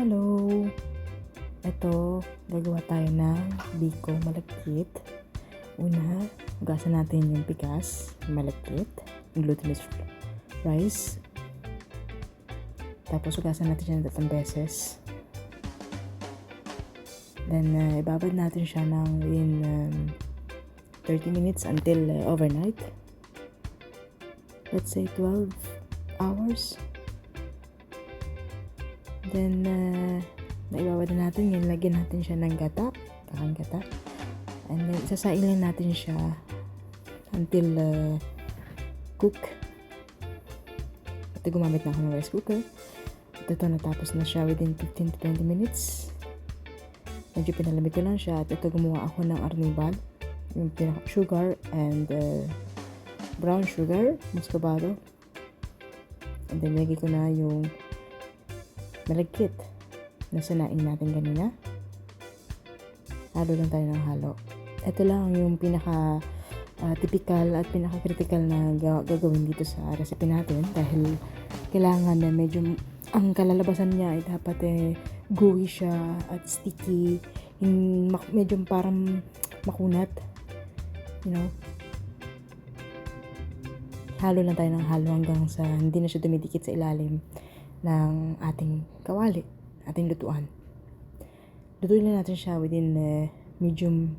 Hello! Ito, gagawa tayo ng biko malagkit. Una, hugasan natin yung pikas, malagkit, glutinous rice. Tapos hugasan natin siya ng tatlong beses. Then, uh, ibabad natin siya ng in um, 30 minutes until uh, overnight. Let's say 12 hours. Then, uh, naibabad na natin yun. Lagyan natin siya ng gata. Kakang gata. And then, isasain lang natin siya until uh, cook. Ito, gumamit na ako ng rice cooker. At ito, natapos na siya within 15 to 20 minutes. Medyo pinalamig ko lang siya. At ito, gumawa ako ng arnibal. Yung sugar and uh, brown sugar, muscovado. And then, lagay ko na yung malagkit na sinaing natin kanina. Halo lang tayo ng halo. Ito lang yung pinaka ah, typical at pinaka critical na ga- gagawin dito sa recipe natin dahil kailangan na medyo ang kalalabasan niya ay dapat eh gooey siya at sticky in, mak- medyo parang makunat you know halo lang tayo ng halo hanggang sa hindi na siya dumidikit sa ilalim ng ating kawali, ating lutuan. Lutuin lang natin siya within uh, medium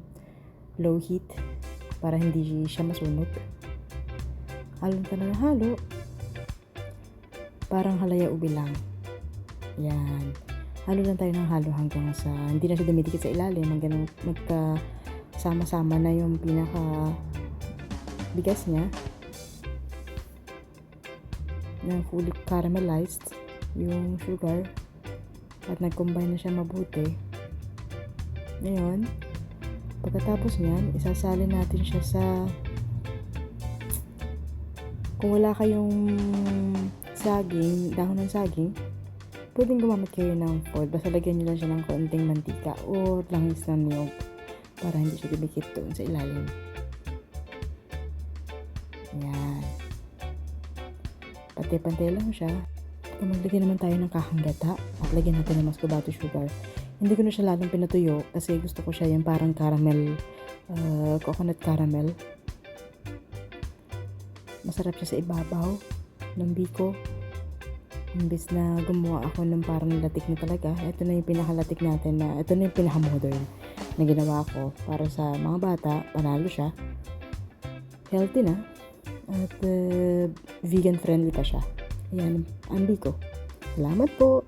low heat para hindi siya masunog. Halo ka na halo. Parang halaya ubi lang. Yan. Halo lang tayo ng halo hanggang sa hindi na siya dumidikit sa ilalim hanggang magka sama-sama na yung pinaka bigas niya na fully caramelized yung sugar at nag-combine na siya mabuti. Ngayon, pagkatapos niyan, isasalin natin siya sa kung wala kayong saging, dahon ng saging, pwedeng gumamit kayo ng foil. Basta lagyan nyo lang siya ng konting mantika o langis ng niyog para hindi siya dumikit doon sa ilalim. Yan. Pantay-pantay lang siya. Kung maglagay naman tayo ng kahanggata at lagyan natin ng muscovado sugar. Hindi ko na siya lalong pinatuyo kasi gusto ko siya yung parang caramel, uh, coconut caramel. Masarap siya sa ibabaw ng biko. Imbis na gumawa ako ng parang latik na talaga, ito na yung pinakalatik natin na, ito na yung pinaka-modern na ginawa ko para sa mga bata, panalo siya. Healthy na. At uh, vegan friendly pa siya. Ayan, ang biko. Salamat po.